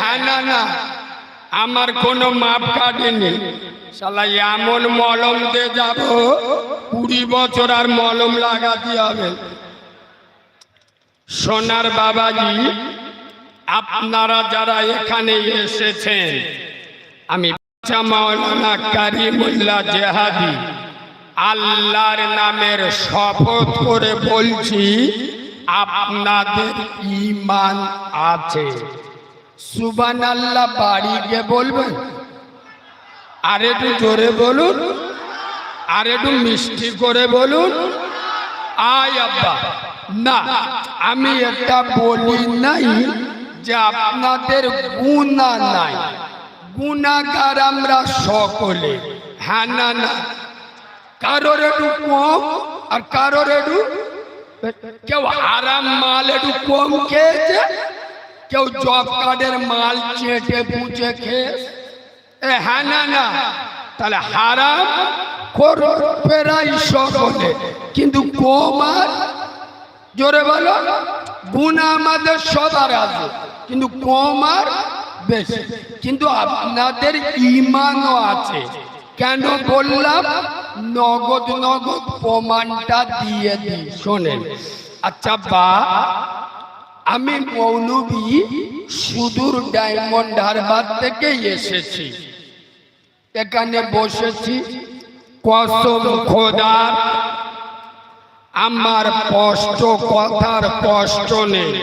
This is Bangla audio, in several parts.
হ্যাঁ না না। আমার কোনো মাপ কাটেনি শালা, এমন মলম দিয়ে যাব, কুড়ি বছর আর মলম লাগাতে হবে। সোনার বাবাজি, আপনারা যারা এখানে এসেছেন, আমি জেহাদি, আল্লাহর নামের শপথ করে বলছি, আপনাদের ইমান আছে। সুবান আল্লাহ বাড়ি গিয়ে বলবেন। আর একটু জোরে বলুন। আর একটু মিষ্টি করে বলুন। আয় আব্বা। না, আমি এটা বলি নাই যে আপনাদের গুণা নাই। গুণাগার আমরা সকলে। হ্যাঁ না না। কারোর একটু কম আর কারোর একটু কেউ আরাম মাল একটু কম খেয়েছে। কেউ জব কার্ডের মাল চেটে পুচে খেয়ে হ্যাঁ না না। তাহলে হারাম করো প্রায় সকলে কিন্তু কম আর? জোরে বলো। গুণা আমাদের সবার আছে, কিন্তু কম আর? বেশি। কিন্তু আপনাদের ইমানও আছে। কেন বললাম? নগদ নগদ প্রমাণটা দিয়ে দিই, শোনেন। আচ্ছা বা আমি মৌলবী সুদূর ডায়মন্ড হারবার থেকে এসেছি। এখানে বসেছি কসম খোদার আমার কষ্ট কথার কষ্ট নেই,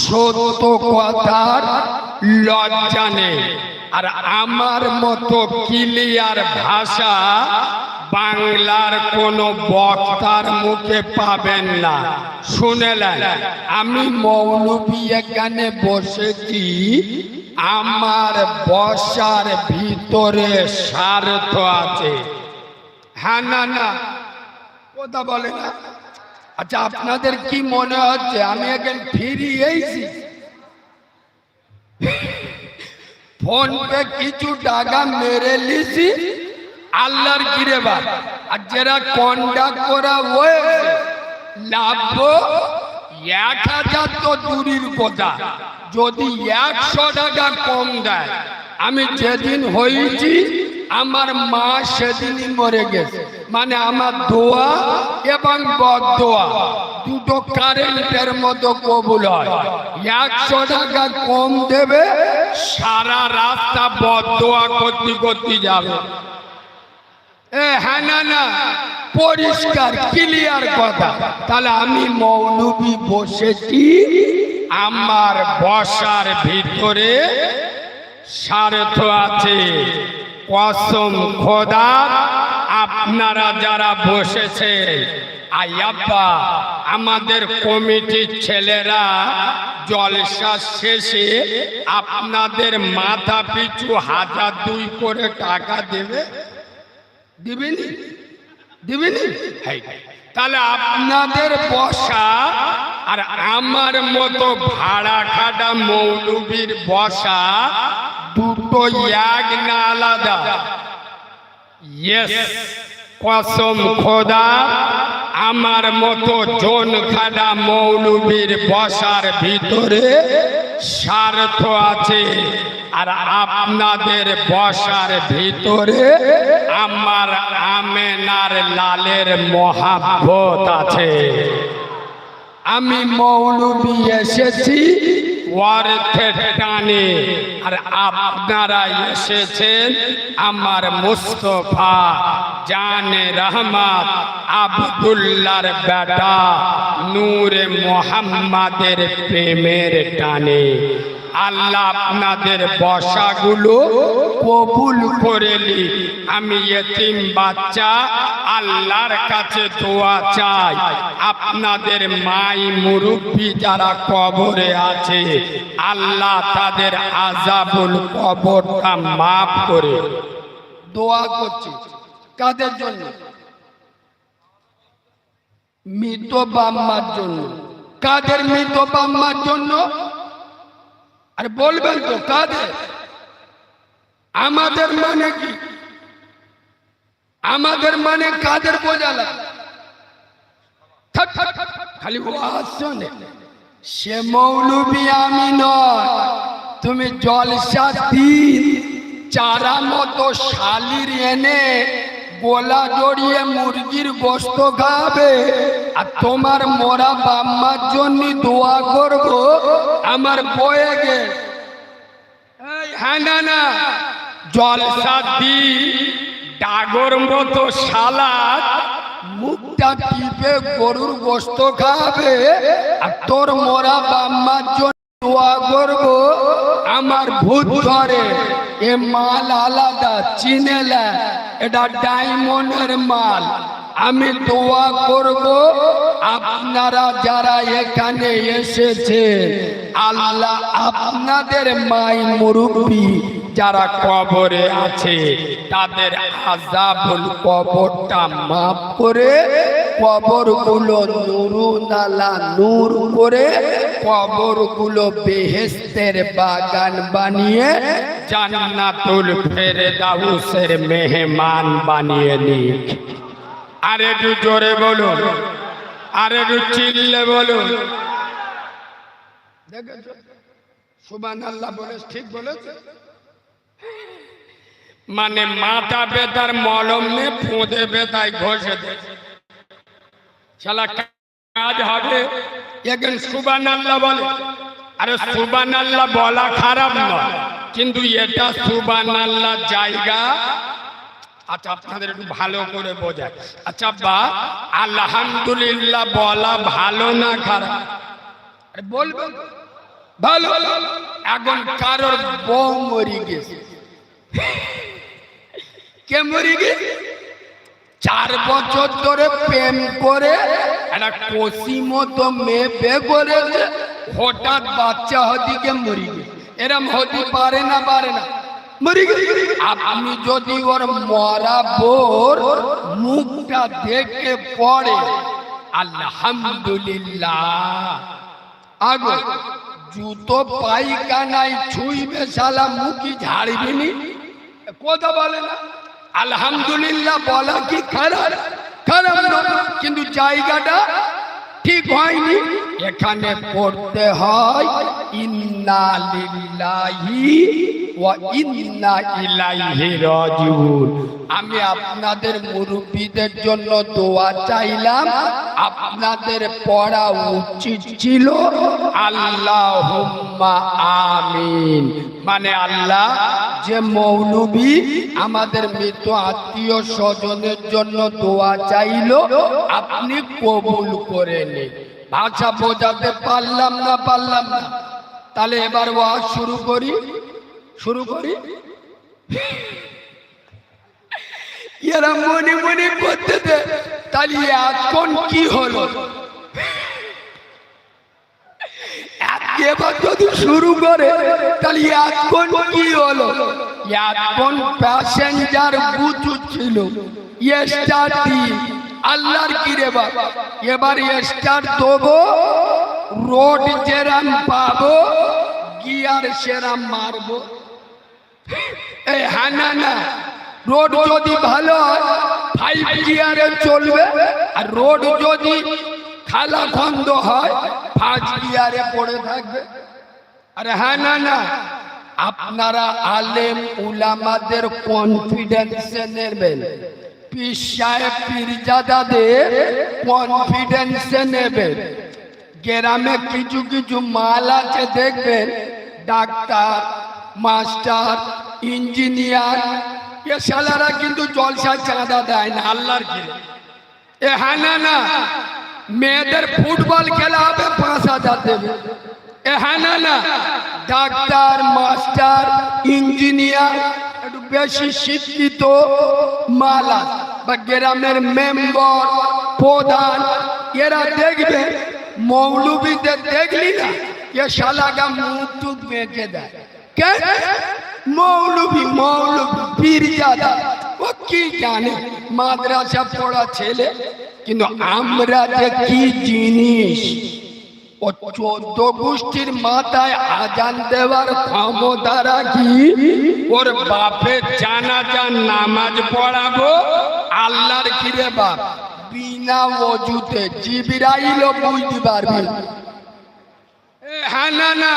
সত্য কথার লজ্জা নেই। আর আমার মতো ক্লিয়ার ভাষা বাংলার কোনো বক্তার মুখে পাবেন না। শুনেলেন আমি মৌলবী এখানে বসেছি। আমার বসার ভিতরে স্বার্থ আছে। হ্যাঁ না না, কথা বলে না। আচ্ছা আপনাদের কি মনে হচ্ছে, আমি এখন ফিরি এইছি ফোন পে কিছু টাকা মেরে লিছি আল্লাহর কিরে বা আর যারা কন্ডাক্ট করা হয়েছে লাভ এক হাজার তো দূরের কথা। যদি একশো টাকা কম দেয়, আমি যেদিন হয়েছি, আমার মা সেদিনই মরে গেছে। মানে আমার দোয়া এবং বদোয়া দুটো কারেন্টের মতো কবুল হয়। একশো টাকা কম দেবে, সারা রাস্তা বদোয়া করতে করতে যাবে। হ্যাঁ না না পরিষ্কার ক্লিয়ার কথা। তাহলে আমি মৌলবী বসেছি, আমার বসার ভিতরে স্বার্থ আছে। কসম খোদা, আপনারা যারা বসেছে আয়াব্বা আমাদের কমিটির ছেলেরা, জলসা শেষে আপনাদের মাথা পিছু হাজার দুই করে টাকা দেবে। দিবেনি? দিবেনি? তাহলে আপনাদের বসা আর আমার মতো ভাড়া খাটা মৌলবীর বসা দুটো এক না আলাদা। কসম খোদা আমার মতো জন খাডা মৌলবীর বসার ভিতরে স্বার্থ আছে। আর আপনাদের বসার ভিতরে আমার আমেনার লালের মহাব্বত আছে। আমি মৌলবি এসেছি। টানে। আর আপনারা আমার মুস্তফা জানে রহমত আবদুল্লার মোহাম্মদের প্রেমের টানে। আল্লাহ আপনাদের বসাগুলো কবুল করেলি আমি এতিম বাচ্চা, আল্লাহর কাছে দোয়া চাই। আপনাদের মাই মুরব্বী যারা কবরে আছে, আল্লাহ তাদের আজাবুল কবরটা মাফ করে। দোয়া করছি কাদের জন্য? মৃত বাম্মার জন্য। কাদের মৃত বাম্মার জন্য? আর বলবেন তো, কাদের? আমাদের মানে কি? আমাদের মানে কাদের বোঝালা? খালি শোনে। সে মৌলবি আমি নয়, তুমি জলসা দিন, চারা মতো শালির এনে গোলা জড়িয়ে মুরগির গোস্ত খাবে। আর তোমার মোরা বাম্মার জন্য দোয়া করব। আমার বয়ে গে। হ্যাঁ না না জলসা দিন ডাগর মতো সালাদ মুখটা টিপে গরুর গোস্ত খাবে। আর তোর মোরা বাম্মার জন্য দোয়া করব। আমার ভূত ধরে। এ মাল আলাদা চিনেলা এটা ডায়মন্ডের মাল। আমি দোয়া করব, আপনারা যারা এখানে এসেছে, আল্লাহ আপনাদের মাই মুরব্বী যারা কবরে আছে, তাদের আজাবুল কবরটা মাফ করে কবরগুলো নুরু নালা নূর করে কবরগুলো বেহেস্তের বাগান বানিয়ে জান্নাতুল ফেরদাউসের মেহমান বানিয়ে নিক। আর একটু জোরে বলুন, আর একটু চিল্লে বলুন। দেখেছ? আল্লাহ বলে ঠিক বলেছে। মানে মাথা বেতার মলম নে ফোঁদে বেতায় ঘষে দে শালা কাজ হবে। এখন সুবান আল্লাহ বলে, আরে সুবান আল্লাহ বলা খারাপ নয়, কিন্তু এটা সুবান আল্লাহ জায়গা। আচ্ছা আপনাদের একটু ভালো করে বোঝায় আচ্ছা বা, আলহামদুলিল্লাহ বলা ভালো না খারাপ? আরে বলবেন ভালো। এখন কারোর বউ মরি গেছে। কে মরি গেছে? চার বছর ধরে প্রেম করে একটা কষি মতো মেয়ে বে করেছে। হঠাৎ বাচ্চা হদিকে মরি এরম হতে পারে না পারে না। মরি যদি ওর মরা বোর মুখটা দেখে পড়ে, আলহামদুলিল্লাহ। আগো, জুতো পাইখানায় ছুঁইবে শালা, মুখি ঝাড়বি নি? কথা বলে না। আলহামদুলিল্লাহ বলা কি খারাপ? খারাপ না কিন্তু জায়গাটা ঠিক হয়নি। এখানে পড়তে হয় আমি আপনাদের মুরব্বীদের জন্য দোয়া চাইলাম। আপনাদের পড়া উচিত ছিল। আল্লাহুম্মা আমিন। মানে আল্লাহ, যে মৌলবী আমাদের মৃত আত্মীয় স্বজনের জন্য দোয়া চাইলো, আপনি কবুল করে নিন। ভাষা বোঝাতে পারলাম না পারলাম না? তাহলে এবার ওয়াজ শুরু করি। শুরু করি। এরা মনে মনে করতে দে তাহলে এখন কি হলো? এবার যদি শুরু করে, তাহলে এখন কি হলো? এখন প্যাসেঞ্জার বুথ ছিল স্টার আল্লাহর কি রে বাবা এবার স্টার দেবো। রোড যেরাম পাবো, গিয়ার সেরাম মারবো। এই হ্যাঁ না, রোড যদি ভালো ফাইভ গিয়ারে চলবে, আর রোড যদি খালা খন্দ হয় ফার্স্ট গিয়ারে পড়ে থাকবে। আর হ্যাঁ না না আপনারা আলেম উলামাদের কনফিডেন্সে নেবেন। পীর সাহেব পীরজাদাদের কনফিডেন্সে নেবেন। গ্রামে কিছু কিছু মাল আছে, দেখবেন? ডাক্তার, মাস্টার, ইঞ্জিনিয়ার এ শালারা কিন্তু জলসা চাঁদা দেয় না। আল্লাহর কি এ হ্যাঁ না না। মেয়েদের ফুটবল খেলা হবে, পাঁচ হাজার দেবে। এ হ্যাঁ না না। ডাক্তার, মাস্টার, ইঞ্জিনিয়ার, একটু বেশি শিক্ষিত মালা বা গ্রামের মেম্বার, প্রধান, এরা দেখবে মৌলবীদের দেখলি না? এ শালাগা মুখ টুক বেঁকে দেয়। কে? মৌলবী মৌলবী ও কি জানে? মাদ্রাসা পড়া ছেলে, কিন্তু আমরা যে কি জিনিস? ও চোদ্দ গোষ্ঠীর মাথায় আজান দেওয়ার ক্ষমতা রাখি, ওর বাপের জানাজা নামাজ পড়াবো, আল্লাহর কিরে বাপ? বিনা অজুতে জিবিরাইল বুঝতে পারবে। হ্যাঁ না না।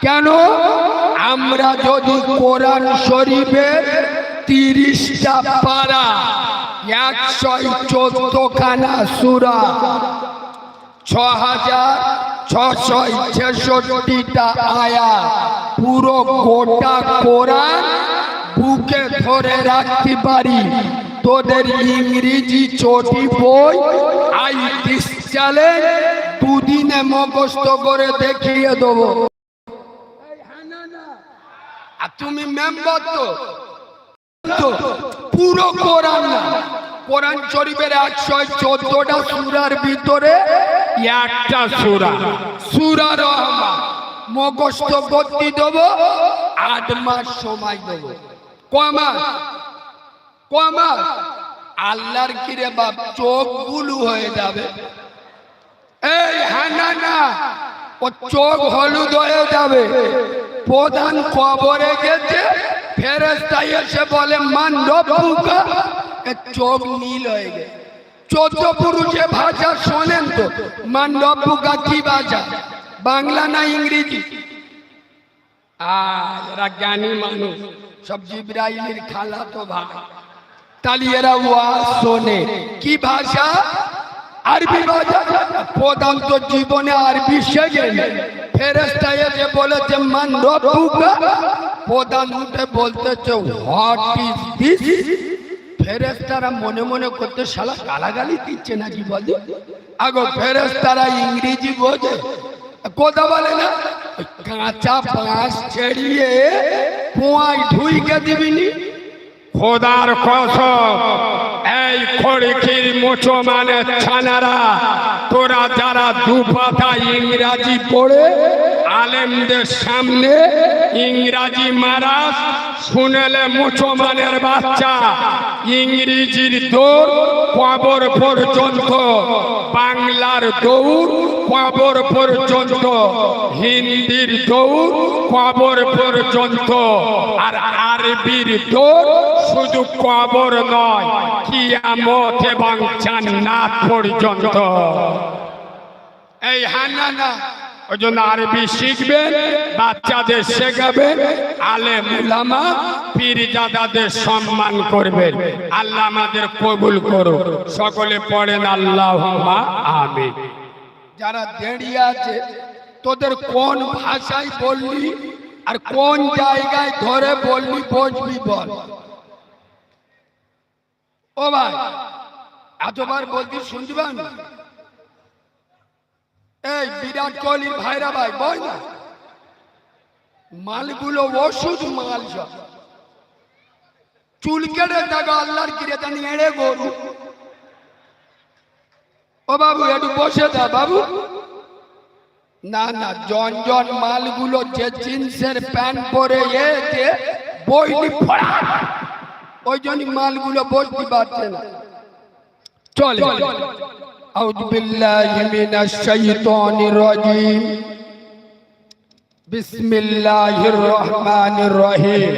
কেন? আমরা যদি কোরআন শরীফের তিরিশটা পারা একশো চোদ্দ খানা সুরা ছ হাজার ছশো ছেষট্টিটা আয়া পুরো গোটা কোরআন বুকে ধরে রাখতে পারি। তোদের ইংরেজি চটি বই আই চ্যালেঞ্জ দুদিনে মুখস্থ করে দেখিয়ে দেবো। আর তুমি মেম্বার তো। পুরো কোরআন কোরআন শরীফের একশো চোদ্দটা সুরার ভিতরে একটা সুরা। সুরা রহমান। মুখস্থ করতে দেবো, আট মাস সময় দেবো। কমাস কমাস আল্লাহর কিরে বাপ, চোখ গুলু হয়ে যাবে। এই হ্যাঁ না ও চোখ হলুদ হয়ে যাবে। প্রধান খবরে গেছে ফেরেস্তা এসে বলে, মান রব্বুকা? এর চোখ নীল হয়ে গেছে। চোদ্দ পুরুষে ভাষা শোনেন তো, মান রব্বুকা কি ভাষা? বাংলা না ইংরেজি? আর জ্ঞানী মানুষ। সব জিব্রাইলের খালা তো ভাই। তাহলে এরা ওয়াজ শোনে। কি ভাষা? আরবি ভাষা? প্রধান তো জীবনে আরবি শেখে। ফেরেস্তা এসে বলেছে, মান রব্বুকা? প্রধান উঠে বলতেছে, হোয়াট ইজ দিস? ফেরেস্তারা মনে মনে করতে, শালা গালাগালি দিচ্ছে নাকি বলে? আগো ফেরেস্তারা ইংরেজি বোঝে। কথা বলে না, কাঁচা বাঁশ ছেড়িয়ে পোয়াই ঢুইকে দিবিনি খোদার কসম, এই খড়কির মানে ছানারা। তোরা যারা দু পাতা ইংরাজি পড়ে, আলেমদের সামনে ইংরাজি মারাস, শুনেলে মুসলমানের বাচ্চা। ইংরেজির দৌড় কবর পর্যন্ত, বাংলার দৌড় কবর পর্যন্ত, হিন্দির দৌড় কবর পর্যন্ত আর আরবির দৌড় শুধু কবর নয়, কিয়ামত এবং জান্নাত পর্যন্ত। এই হান্না না ওই জন্য আরবি শিখবেন, বাচ্চাদের শেখাবেন, আলেম উলামা, পীরজাদাদের সম্মান করবেন। আল্লাহ আমাদের কবুল করুক। সকলে পড়েন আল্লাহ আমি যারা দাঁড়িয়ে আছে, তোদের কোন ভাষায় বললি আর কোন জায়গায় ধরে বললি বসবি বল। ও ভাই, এতবার বলতি শুনতে পান এই বিরাট কোহলির ভাইরা ভাই, বল না। মালগুলো ওষুধ মাল সব। চুল কেটে দেখো, আল্লাহর কিরে জানি এড়ে গরু। ও বাবু একটু বসে দা বাবু না না জন জন মালগুলো যে জিন্সের প্যান্ট পরে এতে বইনি ফড়া ওই জন্য মালগুলো বসতে পারছে না চলে أعوذ بالله من الشيطان الرجيم بسم الله الرحمن الرحيم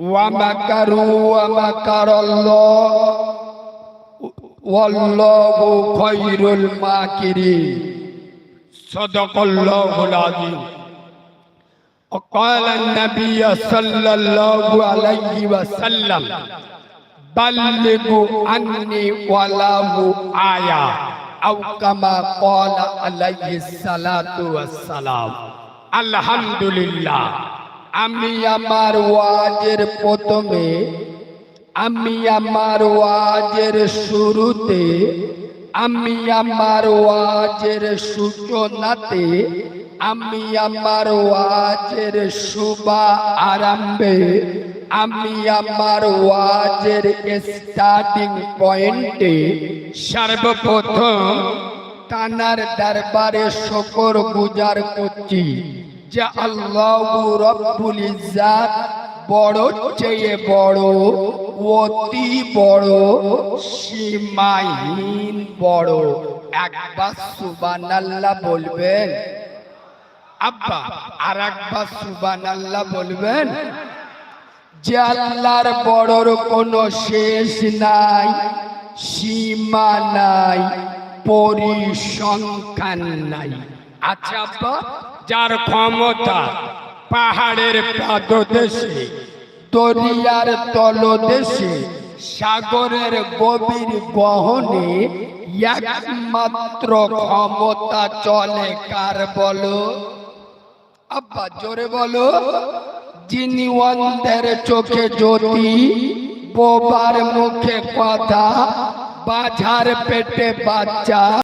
ومكروا ومكر الله والله خير الماكرين صدق الله العظيم وقال النبي صلى الله عليه وسلم بلغوا عني ولو آية أو كما قال عليه الصلاة والسلام الحمد لله আমি আমার ওয়াজের প্রথমে আমি আমার ওয়াজের শুরুতে, আমি আমার ওয়াজের সূচনাতে, আমি আমার ওয়াজের শুভা আরম্ভে, আমি আমার ওয়াজের স্টার্টিং পয়েন্টে সর্বপ্রথম তানার দরবারে শকর গুজার করছি যে আল্লাহ রব্বুল ইজ্জাত বড় চেয়ে বড় অতি বড়, সীমাহীন বড়। একবার সুবহানাল্লাহ বলবেন। আব্বা আর একবার সুবহানাল্লাহ বলবেন। যে আল্লাহর বড়র কোনো শেষ নাই, সীমা নাই, পরিসংখ্যান নাই। আচ্ছা আব্বা, যার ক্ষমতা পাহাড়ের পাদদেশে দরিয়ার তলদেশে সাগরের গভীর গহনে একমাত্র ক্ষমতা চলে কার বলো? আব্বা, জোরে বলো। যিনি অন্ধের চোখে জ্যোতি, বোবার মুখে কথা, বাঝার পেটে বাচ্চা।